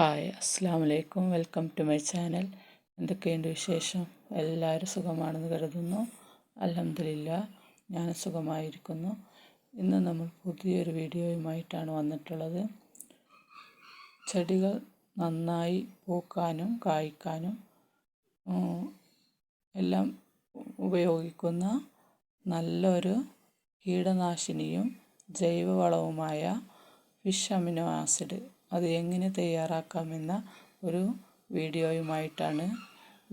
Hi അസ്സാം വലൈക്കും welcome to my channel. എന്തൊക്കെയുണ്ട് വിശേഷം? എല്ലാവരും സുഖമാണെന്ന് കരുതുന്നു. അലഹമില്ല ഞാൻ സുഖമായിരിക്കുന്നു. ഇന്ന് നമ്മൾ പുതിയൊരു വീഡിയോയുമായിട്ടാണ് വന്നിട്ടുള്ളത്. ചെടികൾ നന്നായി പൂക്കാനും കായ്ക്കാനും എല്ലാം ഉപയോഗിക്കുന്ന നല്ലൊരു കീടനാശിനിയും ജൈവവളവുമായ ഫിഷ് അമിനോ ആസിഡ് അത് എങ്ങനെ തയ്യാറാക്കാമെന്ന ഒരു വീഡിയോയുമായിട്ടാണ്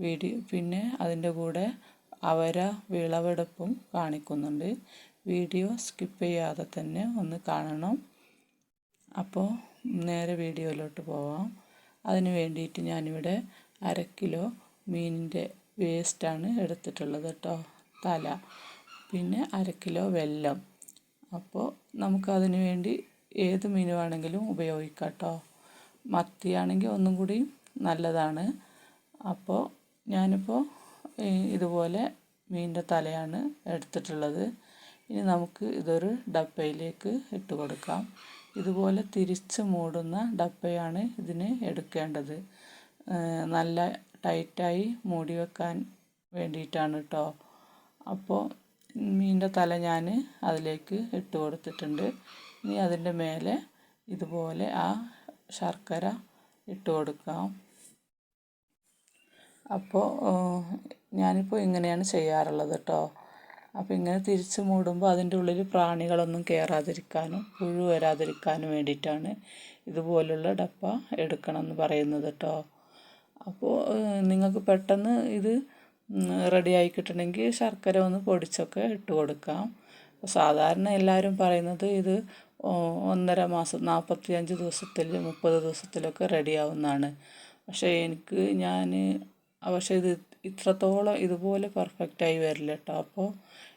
വീഡിയോ പിന്നെ അതിന്റെ കൂടെ അവര വിളവെടുപ്പും കാണിക്കുന്നുണ്ട്. വീഡിയോ സ്കിപ്പ് ചെയ്യാതെ തന്നെ ഒന്ന് കാണണം. അപ്പോൾ നേരെ വീഡിയോയിലോട്ട് പോവാം. അതിന് വേണ്ടിയിട്ട് ഞാനിവിടെ അര കിലോ മീനിന്റെ വേസ്റ്റാണ് എടുത്തിട്ടുള്ളത് കേട്ടോ തല. പിന്നെ അര കിലോ വെല്ലം. അപ്പോൾ നമുക്കതിന് വേണ്ടി ഏത് മീൻ വേണമെങ്കിലും ഉപയോഗിക്കാം കേട്ടോ മത്തിയാണെങ്കിൽ ഒന്നും കൂടി നല്ലതാണ്. അപ്പോൾ ഞാനിപ്പോൾ ഇതുപോലെ മീനിന്റെ തലയാണ് എടുത്തിട്ടുള്ളത്. ഇനി നമുക്ക് ഇതൊരു ഡപ്പയിലേക്ക് ഇട്ട് കൊടുക്കാം. ഇതുപോലെ തിരിച്ച് മൂടുന്ന ഡപ്പയാണ് ഇതിന് എടുക്കേണ്ടത്. നല്ല ടൈറ്റായി മൂടി വെക്കാൻ വേണ്ടിയിട്ടാണ് കേട്ടോ അപ്പോൾ മീനിന്റെ തല ഞാൻ അതിലേക്ക് ഇട്ട് കൊടുത്തിട്ടുണ്ട്. ഇനി അതിന്റെ മേലെ ഇതുപോലെ ആ ശർക്കര ഇട്ട് കൊടുക്കാം. അപ്പോൾ ഞാനിപ്പോൾ ഇങ്ങനെയാണ് ചെയ്യാറുള്ളത് കേട്ടോ. അപ്പോൾ ഇങ്ങനെ തിരിച്ച് മൂടുമ്പോൾ അതിന്റെ ഉള്ളിൽ പ്രാണികളൊന്നും കയറാതിരിക്കാനും പുഴു വരാതിരിക്കാനും വേണ്ടിയിട്ടാണ് ഇതുപോലുള്ള ഡപ്പ എടുക്കണം എന്ന് പറയുന്നത് കേട്ടോ. അപ്പോൾ നിങ്ങൾക്ക് പെട്ടെന്ന് ഇത് റെഡിയായി കിട്ടണമെങ്കിൽ ശർക്കര ഒന്ന് പൊടിച്ചൊക്കെ ഇട്ട് കൊടുക്കാം. സാധാരണ എല്ലാവരും പറയുന്നത് ഇത് ഒന്നര മാസം നാൽപ്പത്തി അഞ്ച് ദിവസത്തിൽ മുപ്പത് ദിവസത്തിലൊക്കെ റെഡിയാവുന്നതാണ്. പക്ഷേ എനിക്ക് ഞാൻ പക്ഷേ ഇത് ഇത്രത്തോളം ഇതുപോലെ പെർഫെക്റ്റായി വരില്ല കേട്ടോ അപ്പോൾ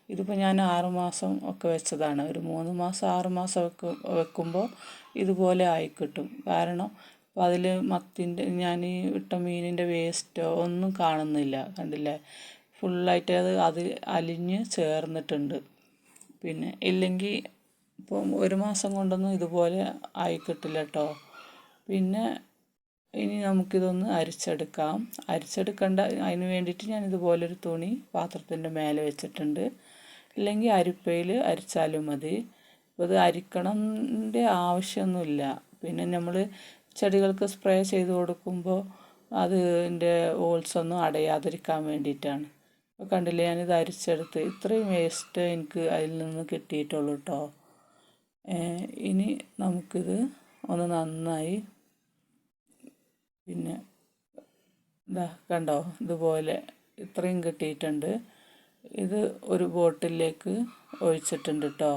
ഇതിപ്പോൾ ഞാൻ ആറ് മാസം ഒക്കെ വെച്ചതാണ്. ഒരു മൂന്ന് മാസം ആറ് മാസം ഒക്കെ വെക്കുമ്പോൾ ഇതുപോലെ ആയി കിട്ടും. കാരണം അപ്പോൾ അതിൽ മത്തിന്റെ ഞാൻ ഈ ഇട്ട മീനിന്റെ വേസ്റ്റോ ഒന്നും കാണുന്നില്ല. കണ്ടില്ലേ? ഫുള്ളായിട്ട് അത് അത് അലിഞ്ഞ് ചേർന്നിട്ടുണ്ട്. പിന്നെ ഇല്ലെങ്കിൽ ഇപ്പം ഒരു മാസം കൊണ്ടൊന്നും ഇതുപോലെ ആയി കിട്ടില്ല കേട്ടോ പിന്നെ ഇനി നമുക്കിതൊന്ന് അരിച്ചെടുക്കാം. അരിച്ചെടുക്കേണ്ട അതിന് വേണ്ടിയിട്ട് ഞാൻ ഇതുപോലൊരു തുണി പാത്രത്തിന്റെ മേലെ വെച്ചിട്ടുണ്ട്. ഇല്ലെങ്കിൽ അരിപ്പയിൽ അരിച്ചാലും മതി. അപ്പോൾ ഇത് അരിക്കണന്റെ ആവശ്യമൊന്നുമില്ല. പിന്നെ നമ്മൾ ചെടികൾക്ക് സ്പ്രേ ചെയ്ത് കൊടുക്കുമ്പോൾ അതിന്റെ ഹോൾസ് ഒന്നും അടയാതിരിക്കാൻ വേണ്ടിയിട്ടാണ്. അപ്പോൾ കണ്ടില്ലേ? ഞാനിത് അരിച്ചെടുത്ത്. ഇത്രയും വേസ്റ്റ് എനിക്ക് അതിൽ നിന്ന് കിട്ടിയിട്ടുള്ളൂ കേട്ടോ ഇനി നമുക്കിത് ഒന്ന് നന്നായി പിന്നെ ഇതാ കണ്ടോ? ഇതുപോലെ ഇത്രയും കിട്ടിയിട്ടുണ്ട്. ഇത് ഒരു ബോട്ടിലേക്ക് ഒഴിച്ചിട്ടുണ്ട് കേട്ടോ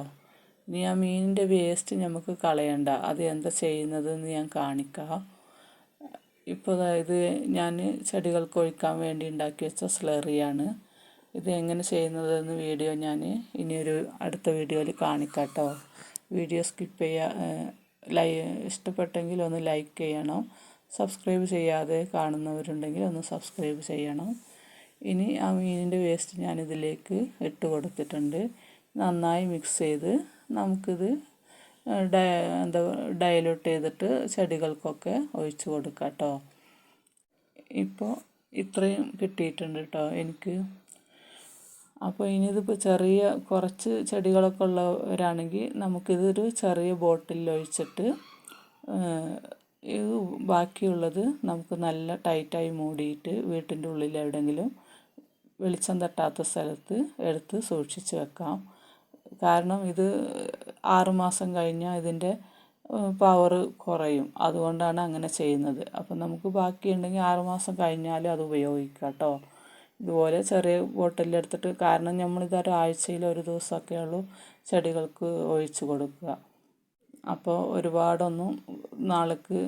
ഇനി ആ മീനിന്റെ വേസ്റ്റ് നമുക്ക് കളയണ്ട. അത് എന്താ ചെയ്യുന്നതെന്ന് ഞാൻ കാണിക്കാം. ഇപ്പോൾ ഇത് ഞാൻ ചെടികൾക്ക് ഒഴിക്കാൻ വേണ്ടി ഉണ്ടാക്കി വെച്ച സ്ലറിയാണ് ഇത് എങ്ങനെ ചെയ്യുന്നതെന്ന് വീഡിയോ ഞാൻ ഇനിയൊരു അടുത്ത വീഡിയോയിൽ കാണിക്കാട്ടോ. വീഡിയോ സ്കിപ്പ് ചെയ്യാ ലൈ ഇഷ്ടപ്പെട്ടെങ്കിൽ ഒന്ന് ലൈക്ക് ചെയ്യണം. സബ്സ്ക്രൈബ് ചെയ്യാതെ കാണുന്നവരുണ്ടെങ്കിൽ ഒന്ന് സബ്സ്ക്രൈബ് ചെയ്യണം. ഇനി ആ മീനിന്റെ വേസ്റ്റ് ഞാനിതിലേക്ക് ഇട്ട് കൊടുത്തിട്ടുണ്ട്. നന്നായി മിക്സ് ചെയ്ത് നമുക്കിത് ഡയ എന്താ ഡയലൂട്ട് ചെയ്തിട്ട് ചെടികൾക്കൊക്കെ ഒഴിച്ച് കൊടുക്കാം കേട്ടോ ഇപ്പോൾ ഇത്രയും കിട്ടിയിട്ടുണ്ട് കേട്ടോ എനിക്ക്. അപ്പോൾ ഇനി ഇതിപ്പോൾ ചെറിയ കുറച്ച് ചെടികളൊക്കെ ഉള്ളവരാണെങ്കിൽ നമുക്കിതൊരു ചെറിയ ബോട്ടിലിൽ ഒഴിച്ചിട്ട് ഇത് ബാക്കിയുള്ളത് നമുക്ക് നല്ല ടൈറ്റായി മൂടിയിട്ട് വീട്ടിന്റെ ഉള്ളിൽ എവിടെയെങ്കിലും വെളിച്ചം തട്ടാത്ത സ്ഥലത്ത് എടുത്ത് സൂക്ഷിച്ച് വെക്കാം. കാരണം ഇത് ആറുമാസം കഴിഞ്ഞാൽ ഇതിന്റെ പവർ കുറയും. അതുകൊണ്ടാണ് അങ്ങനെ ചെയ്യുന്നത്. അപ്പം നമുക്ക് ബാക്കിയുണ്ടെങ്കിൽ ആറുമാസം കഴിഞ്ഞാലും അത് ഉപയോഗിക്കാം കേട്ടോ ഇതുപോലെ ചെറിയ ബോട്ടിലെടുത്തിട്ട് കാരണം നമ്മളിത് ഒരാഴ്ചയിൽ ഒരു ദിവസമൊക്കെ ഉള്ളൂ ചെടികൾക്ക് ഒഴിച്ച് കൊടുക്കുക. അപ്പോൾ ഒരുപാടൊന്നും നാൾക്ക്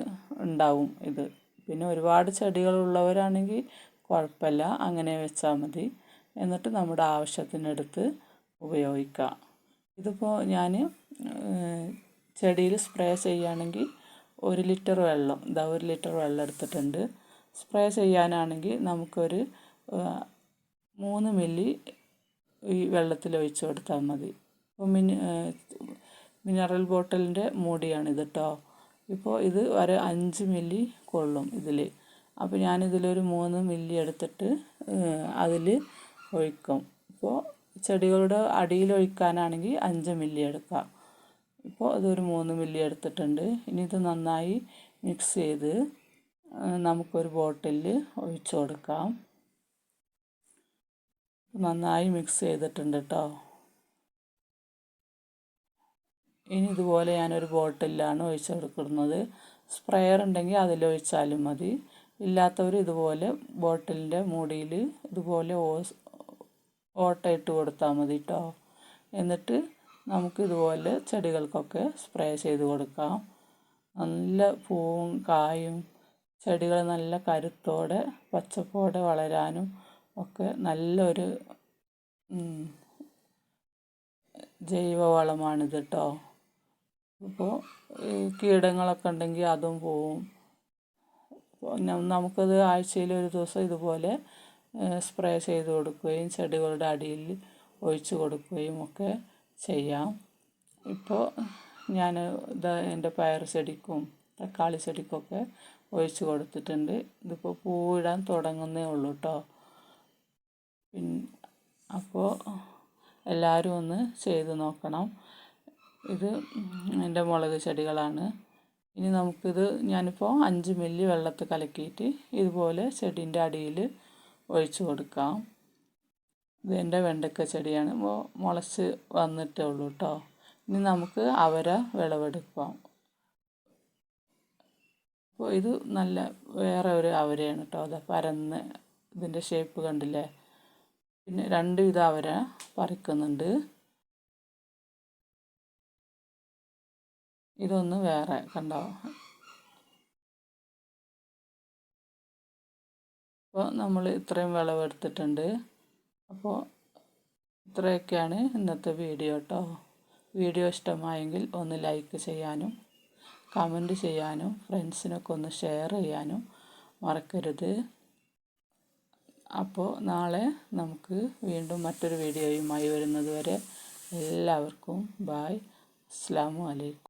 ഉണ്ടാവും ഇത്. പിന്നെ ഒരുപാട് ചെടികളുള്ളവരാണെങ്കിൽ കുഴപ്പമില്ല അങ്ങനെ വെച്ചാൽ മതി. എന്നിട്ട് നമ്മുടെ ആവശ്യത്തിനെടുത്ത് ഉപയോഗിക്കുക ഇതിപ്പോൾ ഞാൻ ചെടിയിൽ സ്പ്രേ ചെയ്യുകയാണെങ്കിൽ ഒരു ലിറ്റർ വെള്ളം ഇതാ ഒരു ലിറ്റർ വെള്ളം എടുത്തിട്ടുണ്ട്. സ്പ്രേ ചെയ്യാനാണെങ്കിൽ നമുക്കൊരു മൂന്ന് മില്ലി ഈ വെള്ളത്തിൽ ഒഴിച്ച് കൊടുത്താൽ മതി. അപ്പോൾ മിനി മിനറൽ ബോട്ടിലിന്റെ മൂടിയാണിത് കേട്ടോ ഇപ്പോൾ ഇത് ഒരു അഞ്ച് മില്ലി കൊള്ളും ഇതിൽ. അപ്പോൾ ഞാനിതിലൊരു മൂന്ന് മില്ലി എടുത്തിട്ട് അതിൽ ഒഴിക്കും. ഇപ്പോൾ ചെടികളുടെ അടിയിൽ ഒഴിക്കാനാണെങ്കിൽ അഞ്ച് മില്ലി എടുക്കാം. ഇപ്പോൾ അതൊരു മൂന്ന് മില്ലി എടുത്തിട്ടുണ്ട്. ഇനി ഇത് നന്നായി മിക്സ് ചെയ്ത് നമുക്കൊരു ബോട്ടിലിൽ ഒഴിച്ചു കൊടുക്കാം. നന്നായി മിക്സ് ചെയ്തിട്ടുണ്ട് കേട്ടോ ഇനി ഇതുപോലെ ഞാനൊരു ബോട്ടിലാണ് ഒഴിച്ചു കൊടുക്കുന്നത്. സ്പ്രെയർ ഉണ്ടെങ്കിൽ അതിലൊഴിച്ചാലും മതി. ഇല്ലാത്തവർ ഇതുപോലെ ബോട്ടിലിന്റെ മൂടിയിൽ ഇതുപോലെ ഓസ് ഓട്ട ഇട്ട് കൊടുത്താൽ മതി കേട്ടോ എന്നിട്ട് നമുക്ക് ഇതുപോലെ ചെടികൾക്കൊക്കെ സ്പ്രേ ചെയ്ത് കൊടുക്കാം. നല്ല പൂവും കായും ചെടികൾ നല്ല കരുത്തോടെ പച്ചപ്പോടെ വളരാനും ഒക്കെ നല്ലൊരു ജൈവവളമാണിത് കേട്ടോ ഇപ്പോൾ കീടങ്ങളൊക്കെ ഉണ്ടെങ്കിൽ അതും പോവും. നമുക്കത് ആഴ്ചയിൽ ഒരു ദിവസം ഇതുപോലെ സ്പ്രേ ചെയ്ത് കൊടുക്കുകയും ചെടികളുടെ അടിയിൽ ഒഴിച്ചു കൊടുക്കുകയും ഒക്കെ ചെയ്യാം. ഇപ്പോൾ ഞാൻ ഇത് എന്റെ പയർ ചെടിക്കും തക്കാളി ചെടിക്കൊക്കെ ഒഴിച്ചു കൊടുത്തിട്ടുണ്ട്. ഇതിപ്പോൾ പൂവിടാൻ തുടങ്ങുന്നേ ഉള്ളൂ കേട്ടോ അപ്പോൾ എല്ലാവരും ഒന്ന് ചെയ്ത് നോക്കണം. ഇത് എന്റെ മുളക് ചെടികളാണ്. ഇനി നമുക്കിത് ഞാനിപ്പോൾ അഞ്ച് മില്ലി വെള്ളത്തിൽ കലക്കിയിട്ട് ഇതുപോലെ ചെടീന്റെ അടിയിൽ ഒഴിച്ചു കൊടുക്കാം. ഇത് എന്റെ വെണ്ടക്ക ചെടിയാണ്. മുളച്ച് വന്നിട്ടേ ഉള്ളൂ കേട്ടോ ഇനി നമുക്ക് അവര വിളവെടുക്കാം. അപ്പോൾ ഇത് നല്ല വേറെ ഒരു അവരയാണ് കേട്ടോ അത് പരന്ന് ഇതിന്റെ ഷേപ്പ് കണ്ടില്ലേ? പിന്നെ രണ്ട് വിധം അവര പറിക്കുന്നുണ്ട്. ഇതൊന്ന് വേറെ കണ്ടോ? അപ്പോൾ നമ്മൾ ഇത്രയും വിളവെടുത്തിട്ടുണ്ട് അപ്പോൾ ഇത്രയൊക്കെയാണ് ഇന്നത്തെ വീഡിയോ കേട്ടോ വീഡിയോ ഇഷ്ടമായെങ്കിൽ ഒന്ന് ലൈക്ക് ചെയ്യാനും കമന്റ് ചെയ്യാനും ഫ്രണ്ട്സിനൊക്കെ ഒന്ന് ഷെയർ ചെയ്യാനും മറക്കരുത്. അപ്പോൾ നാളെ നമുക്ക് വീണ്ടും മറ്റൊരു വീഡിയോയുമായി വരുന്നത് വരെ എല്ലാവർക്കും ബായ് അസ്സാം വലൈക്കും